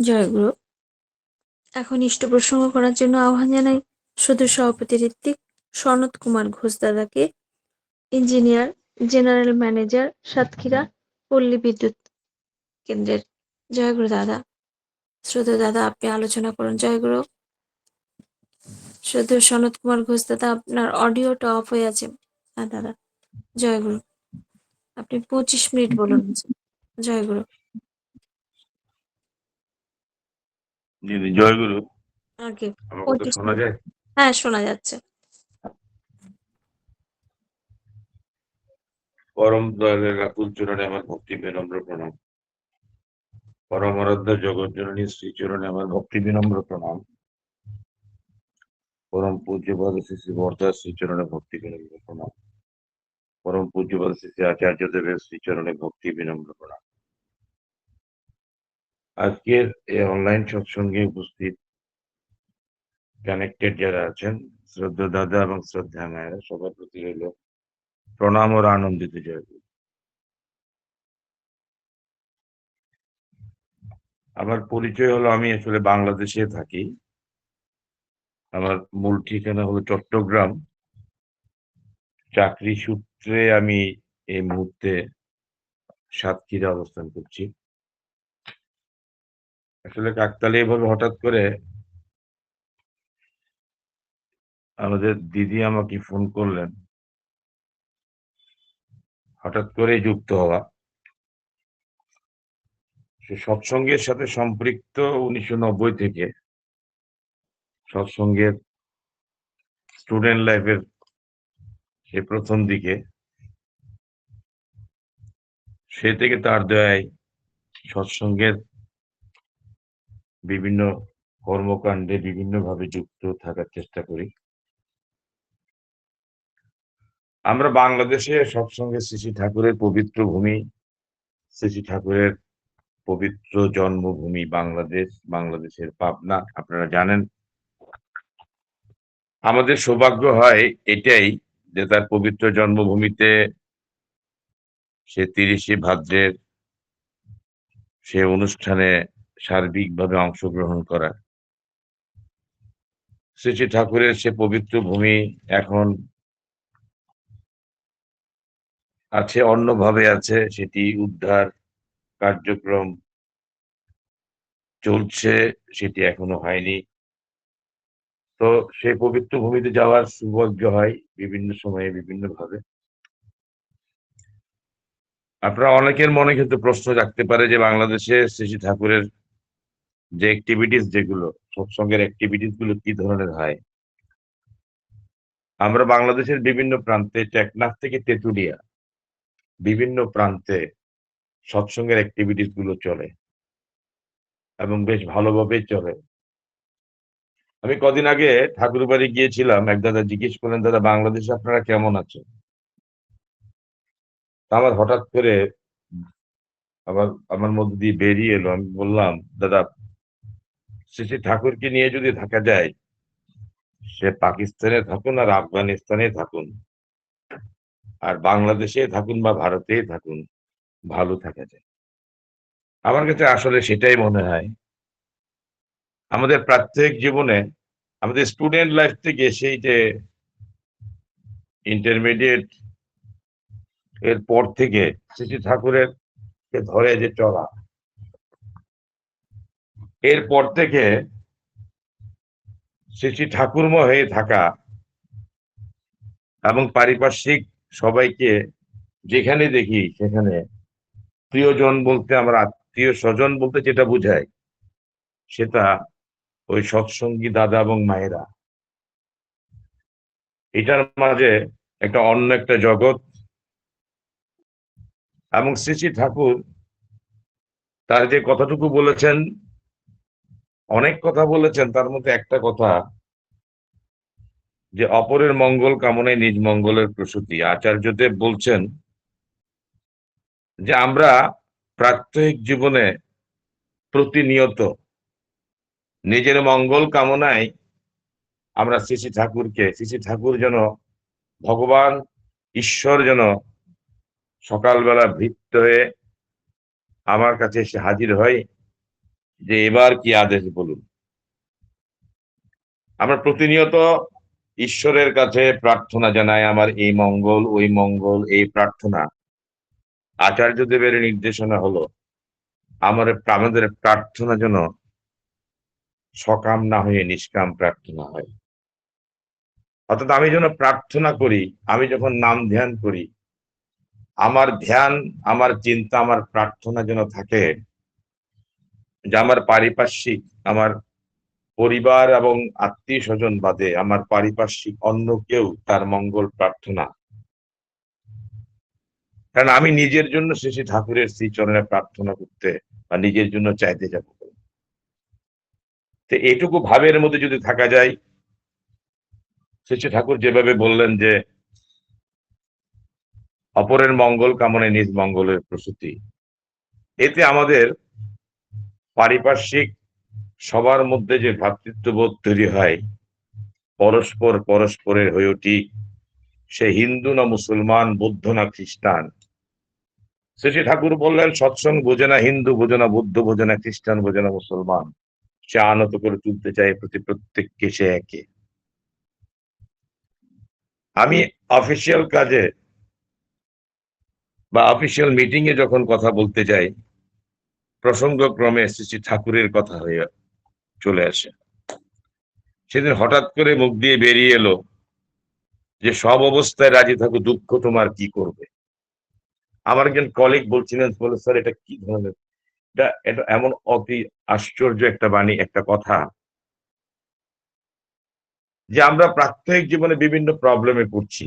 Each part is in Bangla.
জয়গুরু এখন ইষ্ট প্রসঙ্গ করার জন্য আহ্বান জানাই সদস্য সভাপতি ঋত্বিক, সনৎ কুমার ঘোষ দাদাকে, ইঞ্জিনিয়ার, জেনারেল ম্যানেজার সাতক্ষীরা, পল্লী বিদ্যুৎ কেন্দ্রের জয়গুরু দাদা। শ্রদ্ধা দাদা, আপনি আলোচনা করুন। জয়গুরু শ্রদ্ধা সনৎ কুমার ঘোষ দাদা, আপনার অডিওটা অফ হয়ে আছে। হ্যাঁ দাদা। জয়গুরু আপনি পঁচিশ মিনিট বলুন। জয়গুরু জি, জয়গুরু আগে আমার কথা শোনা যায়? হ্যাঁ শোনা যাচ্ছে। পরম দয়ালের রাতুল চরণে আমার ভক্তি বিনম্র প্রণাম। পরম আরাধ্য জগৎ জননী শ্রী চরণে আমার ভক্তি বিনম্র প্রণাম। পরম পূজ্যপাদ শ্রী শ্রী শ্রী চরণে ভক্তি বিনম্র প্রণাম। পরম পূজ্যপাদ শ্রী শ্রী আচার্য দেবের শ্রী চরণে ভক্তি বিনম্র প্রণাম। আজকের এই অনলাইন সৎসঙ্গে উপস্থিত কানেক্টেড যারা আছেন, শ্রদ্ধা দাদা এবং শ্রদ্ধা মায়েরা, সবার প্রতি রইল প্রণাম ওর আনন্দিত জয়। আমার পরিচয় হলো, আমি আসলে বাংলাদেশে থাকি। আমার মূল ঠিকানা হলো চট্টগ্রাম। চাকরি সূত্রে আমি এই মুহূর্তে সাতক্ষীরা অবস্থান করছি। আসলে কাকতালীয় এভাবে হঠাৎ করে আমাদের দিদি আমাকে ফোন করলেন। হঠাৎ করে যুক্ত হওয়া। সৎসঙ্গের সাথে সম্পৃক্ত উনিশশো নব্বই থেকে সৎসঙ্গের স্টুডেন্ট লাইফের সে প্রথম দিকে সে থেকে তার দয়ায় সৎসঙ্গের বিভিন্ন কর্মকাণ্ডে বিভিন্নভাবে যুক্ত থাকার চেষ্টা করি। আমরা বাংলাদেশে সৎসঙ্গে শ্রী ঠাকুরের পবিত্র ভূমি শ্রী ঠাকুরের পবিত্র জন্মভূমি বাংলাদেশ, বাংলাদেশের পাবনা, আপনারা জানেন। আমাদের সৌভাগ্য হয় এটাই যে তার পবিত্র জন্মভূমিতে সে তিরিশে ভাদ্রের সে অনুষ্ঠানে সার্বিকভাবে অংশগ্রহণ করা। শ্রী ঠাকুরের সে পবিত্র ভূমি এখন আছে, অন্যভাবে আছে, সেটি উদ্ধার কার্যক্রম চলছে, সেটি এখনও হয়নি। তো সেই পবিত্র ভূমিতে যাওয়ার সৌভাগ্য হয় বিভিন্ন সময়ে বিভিন্ন ভাবে আপনারা অনেকের মনে কিন্তু প্রশ্ন রাখতে পারে যে বাংলাদেশে শ্রী ঠাকুরের যে অ্যাক্টিভিটিস যেগুলো, সৎসঙ্গের অ্যাক্টিভিটিসগুলো কি ধরনের হয়? আমরা বাংলাদেশের বিভিন্ন প্রান্তে টেকনাফ থেকে তেঁতুলিয়া, বিভিন্ন প্রান্তে সৎসঙ্গের অ্যাক্টিভিটিসগুলো চলে এবং বেশ ভালোভাবে চলে। আমি কদিন আগে ঠাকুর বাড়ি গিয়েছিলাম, এক দাদা জিজ্ঞেস করলেন, দাদা, বাংলাদেশে আপনারা কেমন আছেন? আমার হঠাৎ করে আবার আমার মধ্যে দিয়ে বেরিয়ে এলো। আমি বললাম, দাদা শ্রী ঠাকুরকে নিয়ে যদি থাকা যায়, সে পাকিস্তানে থাকুন আর আফগানিস্তানে থাকুন। আর বাংলাদেশে থাকুন বা ভারতে থাকুন, ভালো থাকা যায়। আমার কাছে আসলে সেটাই মনে হয়। আমাদের প্রত্যেক জীবনে, আমাদের স্টুডেন্ট লাইফ থেকে সেই যে ইন্টারমিডিয়েট এর পর থেকে শ্রী ঠাকুরের ধরে যে চলা। এরপর থেকে শ্রী ঠাকুরময় হয়ে থাকা এবং পারিপার্শ্বিক সবাইকে যেখানে দেখি সেখানে প্রিয়জন বলতে আমরা আত্মীয় স্বজন বলতে যেটা বোঝায় সেটা ওই সৎসঙ্গী দাদা এবং মায়েরা। এটার মাঝে একটা অন্য একটা জগৎ এবং শ্রী ঠাকুর তার যে কথাটুকু বলেছেন অনেক কথা বলেছেন, তার মধ্যে একটা কথা যে অপরের মঙ্গল কামনায় নিজ মঙ্গলের প্রসূতি। আচার্যদেব বলছেন যে আমরা প্রাত্যহিক জীবনে প্রতিনিয়ত নিজের মঙ্গল কামনায় আমরা শ্রী ঠাকুরকে শ্রী ঠাকুর যেন, ভগবান ঈশ্বর যেন সকালবেলা ভৃত্য হয়ে আমার কাছে এসে হাজির হয় যে এবার কি আদেশ বলুন? আমরা প্রতিনিয়ত ঈশ্বরের কাছে প্রার্থনা জানাই, আমার এই মঙ্গল, ওই মঙ্গল, এই প্রার্থনা। আচার্য দেবের নির্দেশনা হলো, আমার আমাদের প্রার্থনা যেন সকাম না হয়ে নিষ্কাম প্রার্থনা হয়। অর্থাৎ আমি যেন প্রার্থনা করি, আমি যখন নাম ধ্যান করি, আমার ধ্যান, আমার চিন্তা, আমার প্রার্থনা যেন থাকে যে আমার পারিপার্শ্বিক আমার পরিবার এবং আত্মীয় স্বজন বাদে আমার পারিপার্শ্বিক অন্য কেউ তার মঙ্গল প্রার্থনা। কারণ আমি নিজের জন্য শেষে ঠাকুরের শ্রীচরণে প্রার্থনা করতে বা নিজের জন্য চাইতে যাব। তো এটুকু ভাবের মধ্যে যদি থাকা যায় শেষে ঠাকুর যেভাবে বললেন যে, অপরের মঙ্গল কামনে নিজ মঙ্গলের প্রসূতি। এতে আমাদের পারিপার্শ্বিক সবার মধ্যে যে ভ্রাতৃত্ববোধ তৈরি হয়, পরস্পর পরস্পরের হয়ে উঠি, সে হিন্দু না মুসলমান, বৌদ্ধ না খ্রিস্টান। শ্রী ঠাকুর বললেন সৎসঙ্গ বোঝে না হিন্দু বোঝে না বৌদ্ধ বোঝে না খ্রিস্টান বোঝে না মুসলমান। সে আনত করে তুলতে চায় প্রতি প্রত্যেককে সে একে। আমি অফিসিয়াল কাজে বা অফিসিয়াল মিটিং এ যখন কথা বলতে যাই প্রসঙ্গক্রমে শ্রী ঠাকুরের কথা হয়ে চলে আসে। সেদিন হঠাৎ করে মুখ দিয়ে বেরিয়ে এলো যে সব অবস্থায় রাজি থাকো, দুঃখ তোমার কি করবে? আমার একজন কলিগ বলছিলেন, বলে, স্যার, এটা কি ধরনের? এটা এটা এমন অতি আশ্চর্য একটা বাণী, একটা কথা যে আমরা প্রাত্যহিক জীবনে বিভিন্ন প্রবলেমে পড়ছি।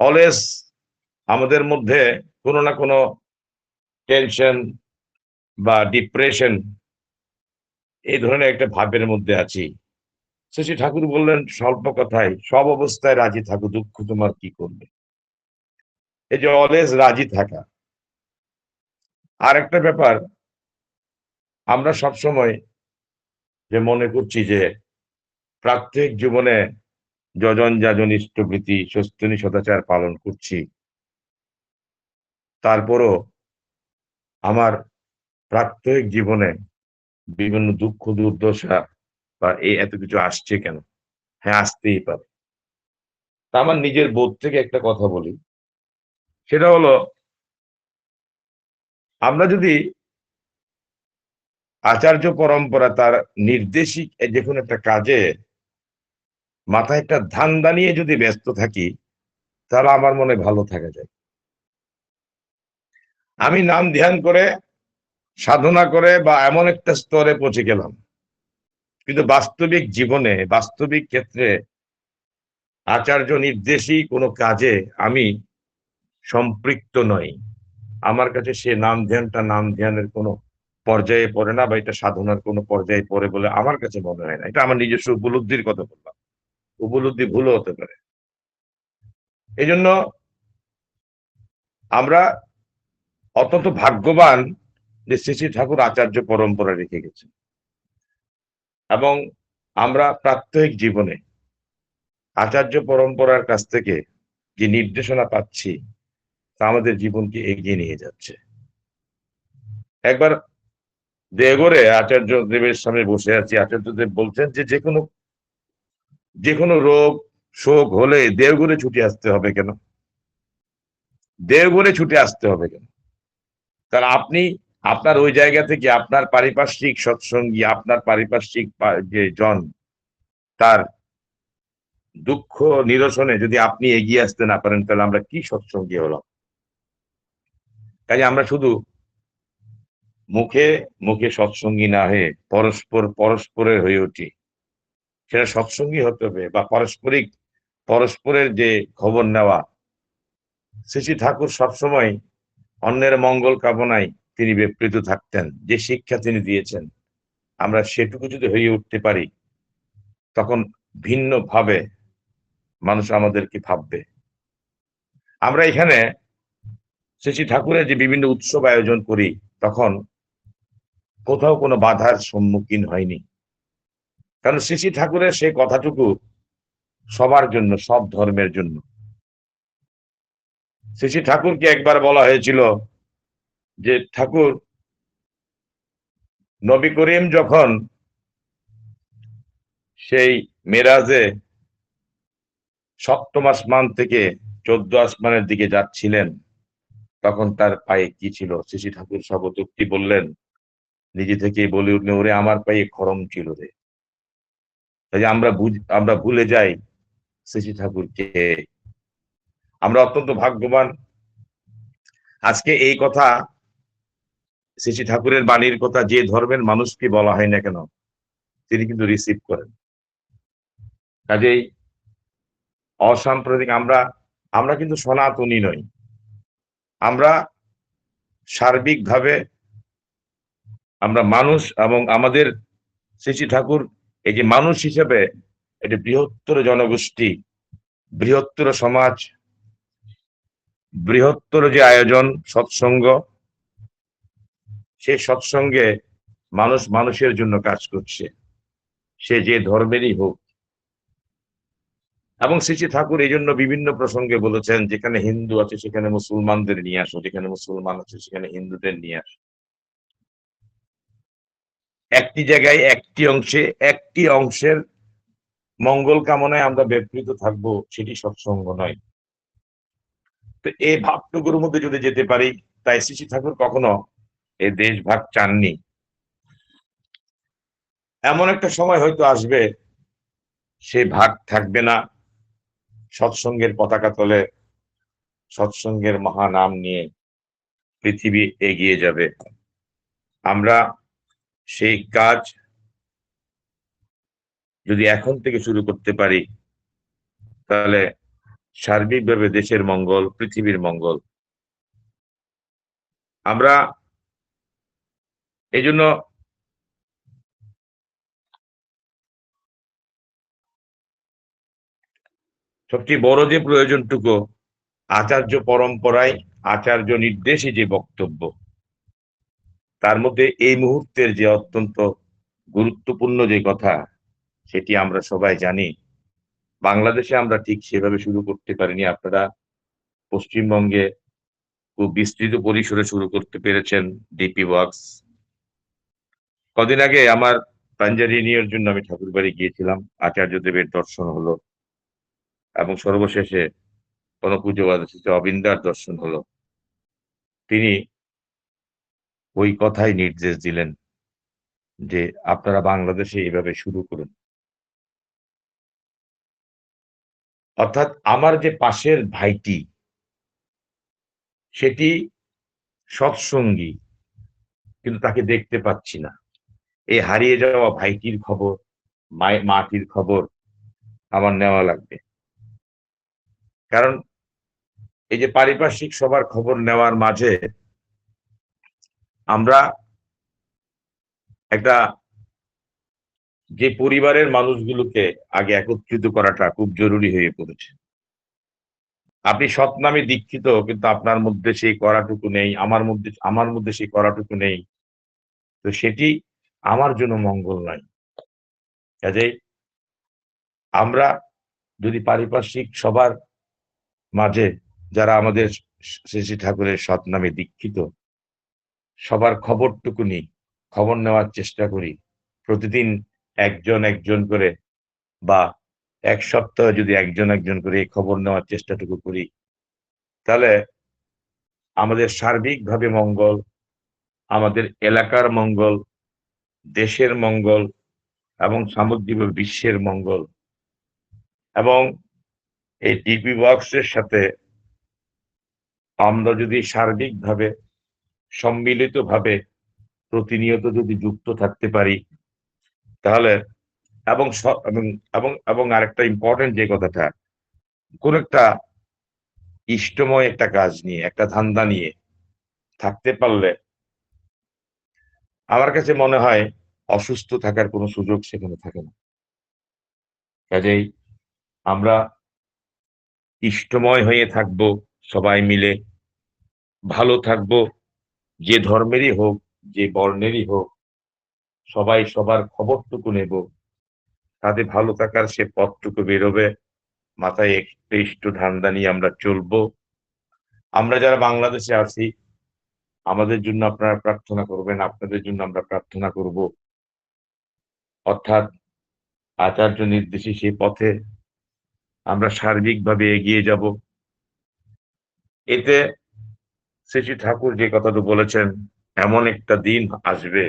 অলওয়েজ আমাদের মধ্যে কোনো না কোনো টেনশন বা ডিপ্রেশন এই ধরনের একটা ভাবের মধ্যে আছি। শশী ঠাকুর বললেন, স্বল্প কথায়, সব অবস্থায় রাজি থাকো, দুঃখ তোমার কি করবে? এই যে অলওয়েজ রাজি থাকা। আর একটা ব্যাপার, আমরা সব সময় যে মনে করছি যে প্রাত্যহিক জীবনে যজন যাজন ইষ্টভৃতি সস্তনী সদাচার পালন করছি, তারপরও আমার প্রাত্যহিক জীবনে বিভিন্ন দুঃখ, দুর্দশা বা এই এত কিছু আসছে কেন? হ্যাঁ আসতেই পারে। তা আমার নিজের বোধ থেকে একটা কথা বলি। সেটা হলো, আমরা যদি আচার্য পরম্পরা তার নির্দেশিক যে কোনো একটা কাজে মাথায় একটা ধান্দা নিয়ে যদি ব্যস্ত থাকি, তাহলে আমার মনে ভালো থাকা যায়। আমি নাম ধ্যান করে, সাধনা করে বা এমন একটা স্তরে পৌঁছে গেলাম। কিন্তু বাস্তবিক জীবনে, বাস্তবিক ক্ষেত্রে আচার্য নির্দেশী কোনো কাজে আমি সম্পৃক্ত নই। আমার কাছে সে নাম ধ্যানটা নাম ধ্যানের কোনো পর্যায়ে পড়ে না বা এটা সাধনার কোনো পর্যায়ে পড়ে বলে আমার কাছে মনে হয় না। এটা আমার নিজস্ব উপলব্ধির কথা বললাম। উপলব্ধি ভুলও হতে পারে। এই জন্য আমরা অত্যন্ত ভাগ্যবান যে শ্রী ঠাকুর আচার্য পরম্পরা রেখে গেছে এবং আমরা প্রাত্যহিক জীবনে আচার্য পরম্পরার কাছ থেকে যে নির্দেশনা পাচ্ছি, তা আমাদের জীবনকে এগিয়ে নিয়ে যাচ্ছে। একবার দেগরে আচার্য দেবের সামনে বসে আছি। আচার্য দেব বলছেন যে যে কোনো যে কোনো রোগ, শোক হলে দেওঘরে ছুটে আসতে হবে কেন? দেওঘরে ছুটে আসতে হবে কেন? কারণ আপনি আপনার ওই জায়গা থেকে আপনার পারিপার্শ্বিক সৎসঙ্গী, আপনার পারিপার্শ্বিক যে জন, তার দুঃখ নিরসনে যদি আপনি এগিয়ে আসতে না পারেন, তাহলে আমরা কি সৎসঙ্গী হলাম? কাজে আমরা শুধু মুখে মুখে সৎসঙ্গী না হয়ে পরস্পর পরস্পরের হয়ে উঠি। সেটা সৎসঙ্গী হতে হবে বা পারস্পরিক, পরস্পরের যে খবর নেওয়া শ্রী ঠাকুর সবসময় অন্যের মঙ্গল কামনায় তিনি বিবৃত থাকতেন, যে শিক্ষা তিনি দিয়েছেন। আমরা সেটুকু যদি হয়ে উঠতে পারি, তখন ভিন্ন ভাবে মানুষ আমাদেরকে ভাববে। আমরা এখানে শ্রী ঠাকুরের যে বিভিন্ন উৎসব আয়োজন করি, তখন কোথাও কোনো বাধার সম্মুখীন হয়নি। কারণ শ্রী ঠাকুরের সেই কথাটুকু সবার জন্য, সব ধর্মের জন্য। শ্রী ঠাকুরকে একবার বলা হয়েছিল যে, ঠাকুর, নবী করিম যখন সেই মেরাজে সপ্তম আসমান থেকে চোদ্দ আসমানের দিকে যাচ্ছিলেন, তখন তার পায়ে কি ছিল? শ্রী ঠাকুর সবতুক্তি বললেন, নিজে থেকেই বলে উঠলেন ওরে আমার পায়ে খরম ছিল রে। তাই আমরা আমরা ভুলে যাই শ্রী ঠাকুরকে আমরা অত্যন্ত ভাগ্যবান। আজকে এই কথা শ্রী ঠাকুরের বাণীর কথা যে ধর্মের মানুষকে বলা হয় না কেন, তিনি কিন্তু রিসিভ করেন। কাজেই অসাম্প্রদায়িক আমরা আমরা কিন্তু সনাতনী নই। আমরা সার্বিকভাবে আমরা মানুষ এবং আমাদের শ্রী ঠাকুর এই যে মানুষ হিসেবে, এটি বৃহত্তর জনগোষ্ঠী, বৃহত্তর সমাজ বৃহত্তর যে আয়োজন সৎসঙ্গ সেই সৎসঙ্গে মানুষ মানুষের জন্য কাজ করছে। সে যে ধর্মেরই হোক। এবং শ্রী ঠাকুর এই জন্য বিভিন্ন প্রসঙ্গে বলেছেন, যেখানে হিন্দু আছে সেখানে মুসলমানদের নিয়ে আসো, যেখানে মুসলমান আছে সেখানে হিন্দুদের নিয়ে আসো। একটি জায়গায় একটি অংশে, একটি অংশের মঙ্গল কামনায় আমরা ব্যাপৃত থাকব, সেটি সৎসঙ্গ নয়। তো এই ভাবটুকুর মধ্যে যদি যেতে পারি তাই শ্রী ঠাকুর কখনো এই দেশ ভাগ চাননি। এমন একটা সময় হয়তো আসবে, সে ভাগ থাকবে না। সৎসঙ্গের পতাকা তলে সৎসঙ্গের মহানাম নিয়ে পৃথিবী এগিয়ে যাবে। আমরা সেই কাজ যদি এখন থেকে শুরু করতে পারি, তাহলে সার্বিকভাবে দেশের মঙ্গল, পৃথিবীর মঙ্গল। আমরা এই জন্য সবচেয়ে বড় যে প্রয়োজনটুকু, আচার্য পরম্পরায় আচার্য নির্দেশে যে বক্তব্য, তার মধ্যে এই মুহূর্তের যে অত্যন্ত গুরুত্বপূর্ণ যে কথা, সেটি আমরা সবাই জানি। বাংলাদেশে আমরা ঠিক সেভাবে শুরু করতে পারিনি। আপনারা পশ্চিমবঙ্গে খুব বিস্তৃত পরিসরে শুরু করতে পেরেছেন ডিপি ওয়ার্কস কদিন আগে আমার পাঞ্জারিনিয়র জন্য আমি ঠাকুর বাড়ি গিয়েছিলাম। আচার্য দেবের দর্শন হলো এবং সর্বশেষে শেষে অবিন্দার দর্শন হলো। তিনি ওই কথাই নির্দেশ দিলেন যে আপনারা বাংলাদেশে এইভাবে শুরু করুন। অর্থাৎ আমার যে পাশের ভাইটি, সেটি সৎসঙ্গী, কিন্তু তাকে দেখতে পাচ্ছি না। এই হারিয়ে যাওয়া ভাইটির খবর মাটির খবর আমার নেওয়া লাগবে। কারণ এই যে পারিপার্শ্বিক সবার খবর নেওয়ার মাঝে আমরা একটা যে পরিবারের মানুষগুলোকে আগে একত্রিত করাটা খুব জরুরি হয়ে পড়েছে। আপনি সৎ নামে দীক্ষিত, কিন্তু আপনার মধ্যে সেই করাটুকু নেই, আমার মধ্যে আমার মধ্যে সেই করাটুকু নেই। তো সেটি আমার জন্য মঙ্গল নয়। কাজেই আমরা যদি পারিপার্শ্বিক সবার মাঝে যারা আমাদের শ্রী শ্রী ঠাকুরের সৎ নামে দীক্ষিত, সবার খবরটুকু নিই, খবর নেওয়ার চেষ্টা করি, প্রতিদিন একজন একজন করে বা এক সপ্তাহ যদি একজন একজন করে এই খবর নেওয়ার চেষ্টাটুকু করি, তাহলে আমাদের সার্বিকভাবে মঙ্গল, আমাদের এলাকার মঙ্গল, দেশের মঙ্গল এবং সামগ্রিকভাবে বিশ্বের মঙ্গল এবং এই ডিপি বক্সের সাথে আমরা যদি সার্বিকভাবে সম্মিলিতভাবে প্রতিনিয়ত যদি যুক্ত থাকতে পারি তাহলে এবং এবং এবং আরেকটা ইম্পর্টেন্ট যে কথাটা, কোন একটা ইষ্টময় একটা কাজ নিয়ে, একটা ধান্দা নিয়ে থাকতে পারলে আমার কাছে মনে হয় অসুস্থ থাকার কোনো সুযোগ সেখানে থাকে না। কাজেই আমরা ইষ্টময় হয়ে থাকব, সবাই মিলে ভালো থাকব, যে ধর্মেরই হোক, যে বর্ণেরই হোক সবাই সবার খবরটুকু নেব। তাতে ভালো থাকার সে পথটুকু বেরোবে। মাথায় একটু ধান্দা নিয়ে আমরা চলবো। আমরা যারা বাংলাদেশে আছি, আমাদের জন্য আপনারা প্রার্থনা করবেন, আপনাদের জন্য আমরা প্রার্থনা করব। অর্থাৎ আচার্য নির্দেশী সেই পথে আমরা সার্বিকভাবে এগিয়ে যাব। এতে শ্রী ঠাকুর যে কথাটা বলেছেন, এমন একটা দিন আসবে।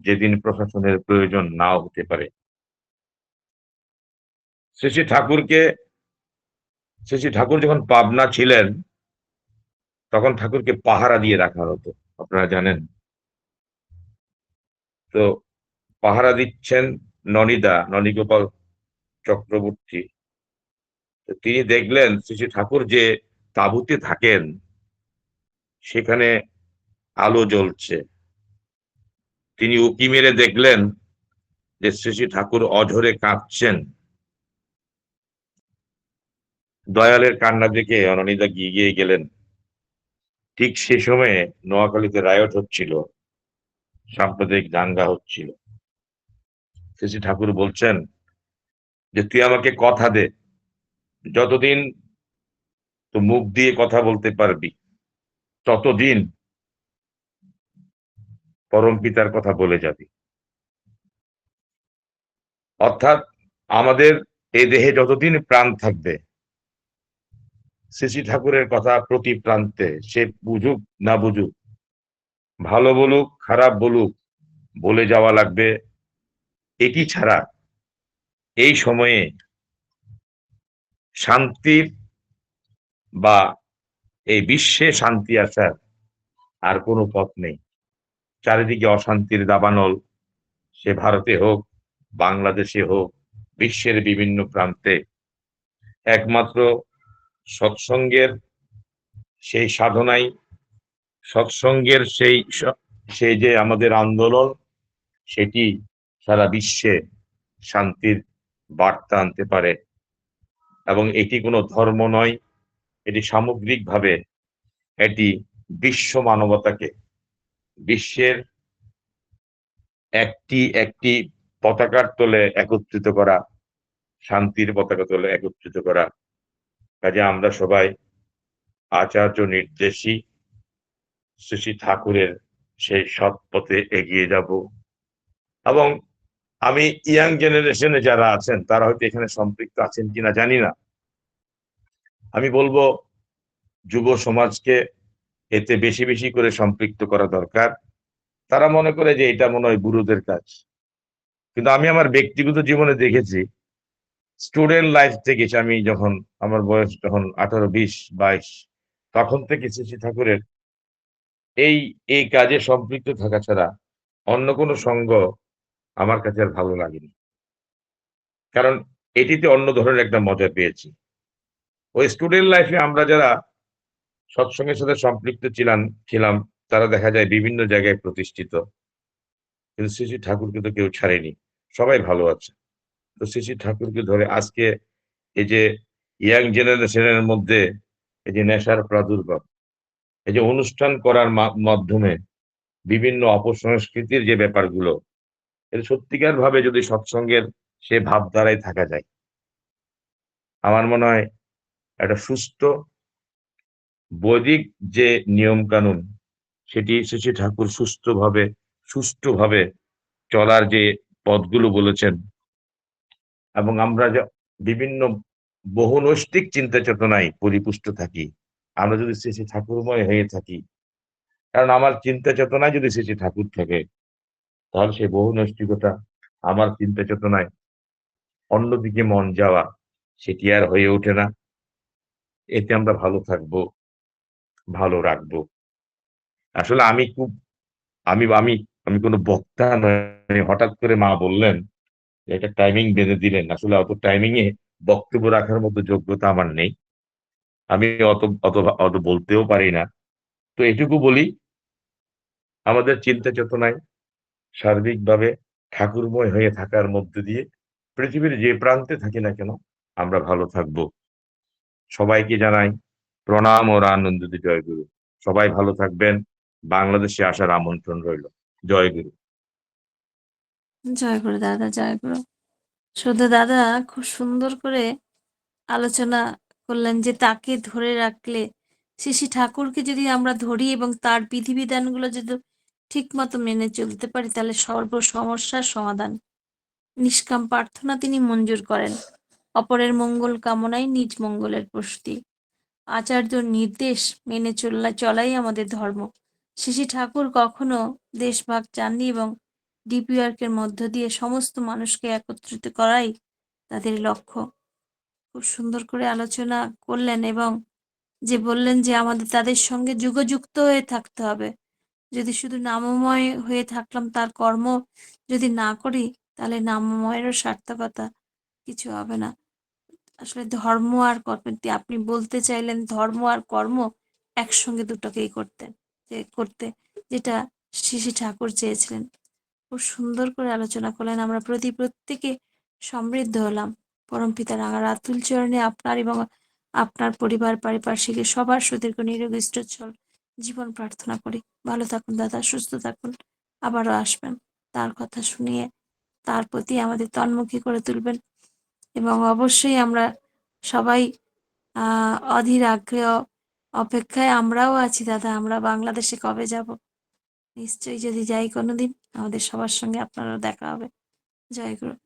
যেদিন প্রশাসনের প্রয়োজন নাও হতে পারে। শ্রী ঠাকুরকে শ্রী ঠাকুর যখন পাবনা ছিলেন, তখন ঠাকুরকে পাহারা দিয়ে রাখা হতো, আপনারা জানেন। তো পাহারা দিচ্ছেন ননিদা, ননীগোপাল চক্রবর্তী। তিনি দেখলেন শ্রী ঠাকুর যে তাঁবুতে থাকেন, সেখানে আলো জ্বলছে। তিনি উকি মেরে দেখলেন যে শ্রী ঠাকুর অঝরে কাঁদছেন দয়ালের কান্না দেখে অননিদা গিয়ে গেলেন। ঠিক সে সময়ে নোয়াখালীতে রায়ট হচ্ছিল, সাম্প্রদায়িক দাঙ্গা হচ্ছিল। শ্রী ঠাকুর বলছেন যে, তুই আমাকে কথা দে, যতদিন তো মুখ দিয়ে কথা বলতে পারবি, ততদিন পরম পিতার কথা বলে যাবি। অর্থাৎ আমাদের এই দেহে যতদিন প্রাণ থাকবে শ্রী ঠাকুরের কথা প্রতি প্রান্তে সে বুঝুক না বুঝুক, ভালো বলুক, খারাপ বলুক, বলে যাওয়া লাগবে। এটি ছাড়া এই সময়ে শান্তির বা এই বিশ্বে শান্তি আসার আর কোনো পথ নেই। চারিদিকে অশান্তির দাবানল। সে ভারতে হোক, বাংলাদেশে হোক, বিশ্বের বিভিন্ন প্রান্তে। একমাত্র সৎসঙ্গের সেই সাধনাই, সৎসঙ্গের সেই সেই যে আমাদের আন্দোলন, সেটি সারা বিশ্বে শান্তির বার্তা আনতে পারে। এবং এটি কোনো ধর্ম নয়, এটি সামগ্রিকভাবে এটি বিশ্ব মানবতাকে বিশ্বের একটি একটি পতাকার তলে একত্রিত করা, শান্তির পতাকা তলে একত্রিত করা। কাজে আমরা সবাই আচার্য নির্দেশী শ্রী ঠাকুরের সেই সৎ পথে এগিয়ে যাব। এবং আমি ইয়াং জেনারেশনে যারা আছেন, তারা হয়তো এখানে সম্পৃক্ত আছেন কিনা জানি না। আমি বলব, যুব সমাজকে এতে বেশি বেশি করে সম্পৃক্ত করা দরকার। তারা মনে করে যে এটা মনে হয় গুরুদের কাজ। কিন্তু আমি আমার ব্যক্তিগত জীবনে দেখেছি স্টুডেন্ট লাইফ থেকে আমি যখন আমার বয়স যখন আঠারো, বিশ, বাইশ, তখন থেকে শ্রী ঠাকুরের এই এই কাজে সম্পৃক্ত থাকা ছাড়া অন্য কোনো সঙ্গ আমার কাছে আর ভালো লাগেনি। কারণ এটিতে অন্য ধরনের একটা মজা পেয়েছি। ওই স্টুডেন্ট লাইফে আমরা যারা সৎসঙ্গের সাথে সম্পৃক্ত ছিলাম ছিলাম, তারা দেখা যায় বিভিন্ন জায়গায় প্রতিষ্ঠিত। কিন্তু শ্রী শ্রী ঠাকুরকে তো কেউ ছাড়েনি। সবাই ভালো আছে। তো শ্রী শ্রী ঠাকুরকে ধরে আজকে এই যে ইয়াং জেনারেশনের মধ্যে এই যে নেশার প্রাদুর্ভাব, এই যে অনুষ্ঠান করার মাধ্যমে বিভিন্ন অপসংস্কৃতির যে ব্যাপারগুলো, এর সত্যিকার ভাবে যদি সৎসঙ্গের সে ভাবধারায় থাকা যায়, আমার মনে হয় একটা সুস্থ বৈদিক যে নিয়ম কানুন সেটি শ্রী ঠাকুর সুস্থভাবে, সুষ্ঠুভাবে চলার যে পথগুলো বলেছেন এবং আমরা যে বিভিন্ন বহুনৈষ্ঠিক চিন্তা চেতনায় পরিপুষ্ট থাকি, আমরা যদি শ্রী ঠাকুরময় হয়ে থাকি, কারণ আমার চিন্তা চেতনায় যদি শ্রী ঠাকুর থাকে, তাহলে সেই বহুনৈষ্ঠিকতা আমার চিন্তা চেতনায় অন্যদিকে মন যাওয়া, সেটি আর হয়ে ওঠে না। এতে আমরা ভালো থাকব। ভালো রাখব। আসলে আমি খুব, আমি আমি আমি কোনো বক্তা নয় হঠাৎ করে মা বললেন একটা টাইমিং বেঁধে দিলেন। আসলে অত টাইমিং এ বক্তব্য রাখার মতো যোগ্যতা আমার নেই। আমি অত অত অত বলতেও পারি না। তো এটুকু বলি, আমাদের চিন্তা চেতনায় সার্বিকভাবে ঠাকুরময় হয়ে থাকার মধ্যে দিয়ে পৃথিবীর যে প্রান্তে থাকি না কেন, আমরা ভালো থাকব। সবাইকে জানাই প্রণাম ও আনন্দিত জয়গুরু সবাই ভালো থাকবেন। বাংলাদেশে আসার আমন্ত্রণ রইল। জয়গুরু জয় গুরু দাদা, জয় গুরু। শুধু দাদা, খুব সুন্দর করে আলোচনা করলেন যে তাকে ধরে রাখলে শ্রী ঠাকুরকে যদি আমরা ধরি এবং তার বিধিবিধানগুলো যদি ঠিক মতো মেনে চলতে পারি, তাহলে সর্ব সমস্যার সমাধান। নিষ্কাম প্রার্থনা তিনি মঞ্জুর করেন। অপরের মঙ্গল কামনায় নিজ মঙ্গলের প্রস্তুতি। আচার্যর নির্দেশ মেনে চলা, চলাই আমাদের ধর্ম। শ্রী ঠাকুর কখনো দেশভাগ চাননি এবং ডিপিআরকের মধ্য দিয়ে সমস্ত মানুষকে একত্রিত করাই তাদের লক্ষ্য। খুব সুন্দর করে আলোচনা করলেন এবং যে বললেন যে আমাদের তাদের সঙ্গে যুগযুক্ত হয়ে থাকতে হবে। যদি শুধু নামময় হয়ে থাকলাম, তার কর্ম যদি না করি, তাহলে নামময়েরও সার্থকতা কিছু হবে না। আসলে ধর্ম আর কর্ম আপনি বলতে চাইলেন ধর্ম আর কর্ম একসঙ্গে দুটোকেই করতেন যে করতে, যেটা শ্রী ঠাকুর চেয়েছিলেন। খুব সুন্দর করে আলোচনা করলেন। আমরা প্রতি প্রত্যেকে সমৃদ্ধ হলাম। পরম পিতা রাঙা আতুল চরণে আপনার এবং আপনার পরিবার পারিপার্শ্বিকের সবার সুদীর্ঘ নিরোগী জীবন প্রার্থনা করি। ভালো থাকুন দাদা, সুস্থ থাকুন। আবারও আসবেন। তার কথা শুনিয়ে তার প্রতি আমাদের তন্মুখী করে তুলবেন। এবং অবশ্যই আমরা সবাই অধীর আগ্রহ অপেক্ষায় আমরাও আছি দাদা, আমরা বাংলাদেশে কবে যাব? নিশ্চয়ই যদি যাই কোনোদিন, আমাদের সবার সঙ্গে আপনারও দেখা হবে। জয় গুরু।